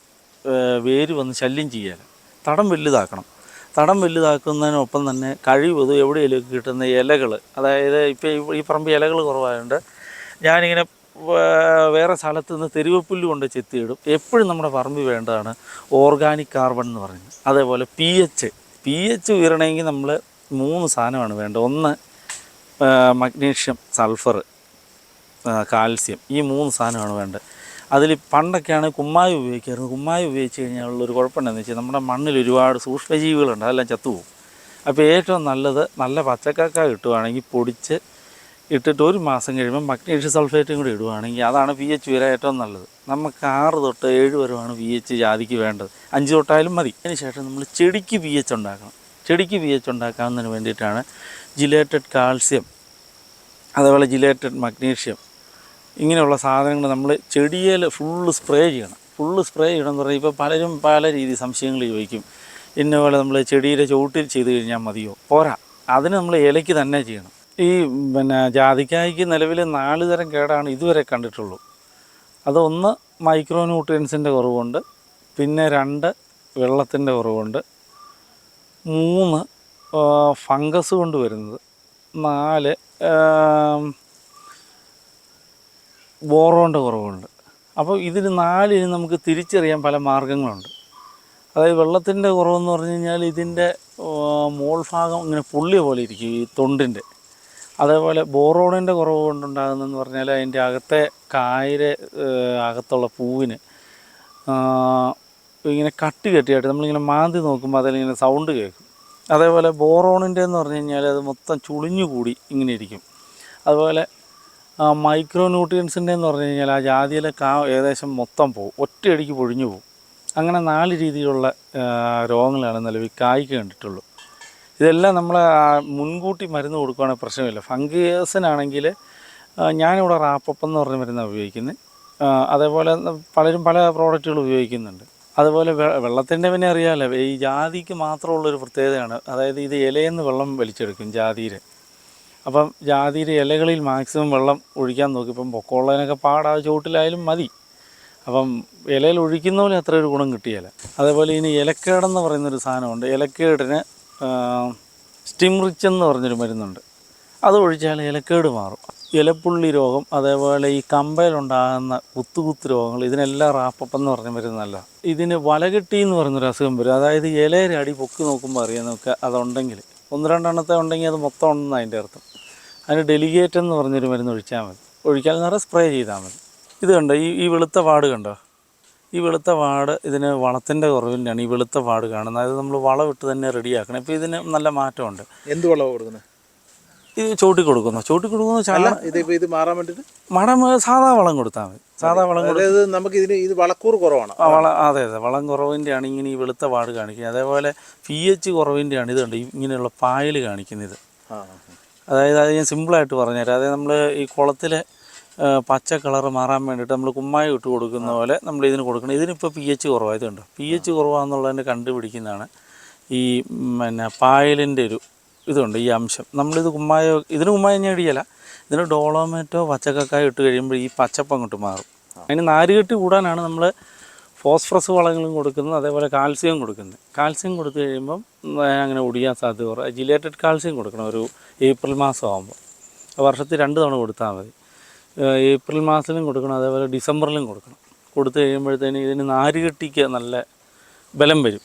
വേര് വന്ന് ശല്യം ചെയ്യാൻ തടം വലുതാക്കണം. തടം വലുതാക്കുന്നതിനൊപ്പം തന്നെ കഴിവത് എവിടെയെങ്കിലും കിട്ടുന്ന ഇലകൾ അതായത് ഇപ്പോൾ ഈ പറമ്പ് ഇലകൾ കുറവായതുകൊണ്ട് ഞാനിങ്ങനെ വേറെ സ്ഥലത്ത് നിന്ന് തെരുവപ്പുല്ല് കൊണ്ട് ചെത്തിയിടും. എപ്പോഴും നമ്മുടെ പറമ്പിൽ വേണ്ടതാണ് ഓർഗാനിക് കാർബൺ എന്ന് പറയുന്നത്. അതേപോലെ പി എച്ച്. പി എച്ച് ഉയരണമെങ്കിൽ നമ്മൾ മൂന്ന് സാധനമാണ് വേണ്ടത്. ഒന്ന് മഗ്നീഷ്യം സൾഫർ കാൽസ്യം. ഈ മൂന്ന് സാധനമാണ് വേണ്ടത്. അതിൽ പണ്ടൊക്കെയാണ് കുമ്മായി ഉപയോഗിക്കാറുണ്ട് കുമ്മായി ഉപയോഗിച്ച് കഴിഞ്ഞാൽ ഉള്ളൊരു കുഴപ്പമുണ്ടെന്ന് വെച്ചാൽ നമ്മുടെ മണ്ണിൽ ഒരുപാട് സൂക്ഷ്മജീവികളുണ്ട്. അതെല്ലാം ചത്തുപോകും അപ്പോൾ ഏറ്റവും നല്ലത് നല്ല പച്ചക്കക്ക കിട്ടുവാണെങ്കിൽ പൊടിച്ച് ഇട്ടിട്ട് ഒരു മാസം കഴിയുമ്പോൾ മഗ്നീഷ്യം സൾഫേറ്റും കൂടി ഇടുവാണെങ്കിൽ അതാണ് പി എച്ച് വരെ ഏറ്റവും നല്ലത്. നമുക്ക് ആറ് തൊട്ട് ഏഴ് വരെയാണ് പി എച്ച് ജാതിക്ക് വേണ്ടത്. അഞ്ച് തൊട്ടായാലും മതി. അതിന് ശേഷം നമ്മൾ ചെടിക്ക് പി എച്ച് ഉണ്ടാക്കണം. ചെടിക്ക് പി എച്ച് ഉണ്ടാക്കാവുന്നതിന് വേണ്ടിയിട്ടാണ് ജിലേറ്റഡ് കാൽസ്യം അതേപോലെ ജിലേറ്റഡ് മഗ്നീഷ്യം ഇങ്ങനെയുള്ള സാധനങ്ങൾ നമ്മൾ ചെടിയിൽ ഫുള്ള് സ്പ്രേ ചെയ്യണം. ഫുള്ള് സ്പ്രേ ചെയ്യണം എന്ന് പറഞ്ഞാൽ ഇപ്പോൾ പലരും പല രീതി സംശയങ്ങൾ ചോദിക്കും. ഇന്ന പോലെ നമ്മൾ ചെടിയുടെ ചുവട്ടിൽ ചെയ്ത് കഴിഞ്ഞാൽ മതിയോ? പോരാ. അതിന് നമ്മൾ ഇലയ്ക്ക് തന്നെ ചെയ്യണം. ഈ പിന്നെ ജാതിക്കായ്ക്ക് നിലവിൽ നാല് തരം കേടാണ് ഇതുവരെ കണ്ടിട്ടുള്ളൂ. അതൊന്ന് മൈക്രോ ന്യൂട്രിയൻസിന്റെ കുറവുണ്ട്. പിന്നെ രണ്ട് വെള്ളത്തിന്റെ കുറവുണ്ട്. മൂന്ന് ഫംഗസ് കൊണ്ട് വരുന്നത് നാല് ബോറോന്റെ കുറവുണ്ട്. അപ്പോൾ ഇതിൽ നാലിന് നമുക്ക് തിരിച്ചറിയാൻ പല മാർഗങ്ങളുണ്ട്. അതായത് വെള്ളത്തിന്റെ കുറവെന്ന് പറഞ്ഞു കഴിഞ്ഞാൽ ഇതിന്റെ ആ, മോൾ ഭാഗം ഇങ്ങനെ പുള്ളിയ പോലെ ഇരിക്കും ഈ തൊണ്ടിന്റെ അതേപോലെ ബോറോണിന്റെ കുറവ് കൊണ്ടുണ്ടാകുന്നതെന്ന് പറഞ്ഞാൽ അതിന്റെ അകത്തെ കായരെ അകത്തുള്ള പൂവിന് ഇങ്ങനെ കട്ട് കെട്ടിയായിട്ട് നമ്മളിങ്ങനെ മാന്തി നോക്കുമ്പോൾ അതിലിങ്ങനെ സൗണ്ട് കേൾക്കും. അതേപോലെ ബോറോണിന്റെ എന്ന് പറഞ്ഞു കഴിഞ്ഞാൽ അത് മൊത്തം ചുളിഞ്ഞു കൂടി ഇങ്ങനെ ഇരിക്കും. അതുപോലെ മൈക്രോ ന്യൂട്രിയൻസിന്റെ എന്ന് പറഞ്ഞു കഴിഞ്ഞാൽ ആ ജാതിയിലെ കാ ഏകദേശം മൊത്തം പോകും ഒറ്റയടിക്ക് പൊഴിഞ്ഞു പോകും അങ്ങനെ നാല് രീതിയിലുള്ള രോഗങ്ങളാണ് നിലവിൽ കായ്ക്ക് കണ്ടിട്ടുള്ളൂ. ഇതെല്ലാം നമ്മൾ മുൻകൂട്ടി മരുന്ന് കൊടുക്കുകയാണെങ്കിൽ പ്രശ്നമില്ല. ഫംഗസിനാണെങ്കിൽ ഞാനിവിടെ റാപ്പപ്പ് എന്ന് പറഞ്ഞ മരുന്നാണ് ഉപയോഗിക്കുന്നത് അതേപോലെ പലരും പല പ്രോഡക്റ്റുകൾ ഉപയോഗിക്കുന്നുണ്ട്. അതുപോലെ വെള്ളത്തിന്റെ പിന്നെ അറിയാമല്ലോ ഈ ജാതിക്ക് മാത്രമുള്ളൊരു പ്രത്യേകതയാണ്. അതായത് ഇത് ഇലയെന്ന് വെള്ളം വലിച്ചെടുക്കും ജാതിയിൽ അപ്പം ജാതിയുടെ ഇലകളിൽ മാക്സിമം വെള്ളം ഒഴിക്കാൻ നോക്കി. ഇപ്പം പൊക്കമുള്ളതിനൊക്കെ പാടാ ചുവട്ടിലായാലും മതി. അപ്പം ഇലയിൽ ഒഴിക്കുന്ന അത്ര ഒരു ഗുണം കിട്ടിയല്ല അതേപോലെ ഇനി ഇലക്കേടെന്ന് പറയുന്നൊരു സാധനമുണ്ട്. ഇലക്കേടിന് സ്റ്റിം റിച്ച് എന്ന് പറഞ്ഞൊരു മരുന്നുണ്ട്. അത് ഒഴിച്ചാൽ ഇലക്കേട് മാറും. ഇലപ്പുള്ളി രോഗം അതേപോലെ ഈ കമ്പയിലുണ്ടാകുന്ന കുത്തുകുത്ത് രോഗങ്ങൾ ഇതിനെല്ലാം റാപ്പപ്പം എന്ന് പറഞ്ഞ മരുന്നല്ല ഇതിന് വലകെട്ടി എന്ന് പറയുന്നൊരു അസുഖം വരും. അതായത് ഇലയുടെ അടി പൊക്കി നോക്കുമ്പോൾ അറിയാം നമുക്ക് അതുണ്ടെങ്കിൽ ഒന്ന് രണ്ടെണ്ണത്തെ ഉണ്ടെങ്കിൽ അത് മൊത്തം ഉണ്ടെന്ന് അതിന്റെ അർത്ഥം. അതിന് ഡെലിഗേറ്റ് എന്ന് പറഞ്ഞൊരു മരുന്ന് ഒഴിച്ചാൽ മതി. ഒഴിക്കാൻ നിറയെ സ്പ്രേ ചെയ്താൽ മതി. ഇത് കണ്ടോ ഈ ഈ വെളുത്ത വാട് കണ്ടോ? ഈ വെളുത്ത വാട് ഇതിന് വളത്തിന്റെ കുറവിന്റെയാണ് ഈ വെളുത്ത വാട് കാണുന്നത്. അതായത് നമ്മൾ വളമിട്ട് തന്നെ റെഡിയാക്കണം ഇപ്പോൾ ഇതിന് നല്ല മാറ്റമുണ്ട്. എന്ത് വളമാണ് കൊടുക്കുന്നത്? ഇത് ചോട്ടി കൊടുക്കുന്നു. ചോട്ടി കൊടുക്കുന്ന ഇത് ഇത് മാറാൻ മടം സാധാ വളം കൊടുത്താൽ മതി. സാധാ വളം അതായത് നമുക്ക് ഇതിന് ഇത് വളക്കൂർ കുറവാണ്. വള അതെ അതെ. വളം കുറവിന്റെയാണ് ഇങ്ങനെ ഈ വെളുത്ത പാട് കാണിക്കുന്നത്. അതേപോലെ പി എച്ച് കുറവിന്റെയാണ് ഇതുണ്ട് ഇങ്ങനെയുള്ള പായൽ കാണിക്കുന്നത്. അതായത് അത് ഞാൻ സിമ്പിളായിട്ട് പറഞ്ഞുതരാം. അതായത് നമ്മൾ ഈ കുളത്തിലെ പച്ച കളർ മാറാൻ വേണ്ടിയിട്ട് നമ്മൾ കുമ്മായി ഇട്ട് കൊടുക്കുന്ന പോലെ നമ്മൾ ഇതിന് കൊടുക്കണം. ഇതിനിപ്പോൾ പി എച്ച് കുറവായതുണ്ട് പി എച്ച് കുറവാന്നുള്ളതിന് കണ്ടുപിടിക്കുന്നതാണ് ഈ പിന്നെ പായലിന്റെ ഒരു ഇതുണ്ട് ഈ അംശം. നമ്മളിത് കുമ്മായോ ഇതിന് കുമ്മായം ഞെടിയല്ല ഇതിന് ഡോളോമേറ്റോ പച്ചക്കക്കായോ ഇട്ട് കഴിയുമ്പോൾ ഈ പച്ചപ്പ് അങ്ങോട്ട് മാറും. അതിന് നാരുകെട്ടി കൂടാനാണ് നമ്മൾ ഫോസ്ഫറസ് വളങ്ങളും കൊടുക്കുന്നത് അതേപോലെ കാൽസ്യം കൊടുക്കുന്നത്. കാൽസ്യം കൊടുത്തു കഴിയുമ്പം അങ്ങനെ ഒടിയാൻ സാധ്യത കുറവ്. ജിലേറ്റഡ് കാൽസ്യം കൊടുക്കണം ഒരു ഏപ്രിൽ മാസം ആകുമ്പോൾ വർഷത്തിൽ രണ്ട് തവണ കൊടുത്താൽ മതി. ഏപ്രിൽ മാസത്തിലും കൊടുക്കണം അതേപോലെ ഡിസംബറിലും കൊടുക്കണം. കൊടുത്തു കഴിയുമ്പോഴത്തേന് ഇതിന് നാരുകെട്ടിക്ക് നല്ല ബലം വരും.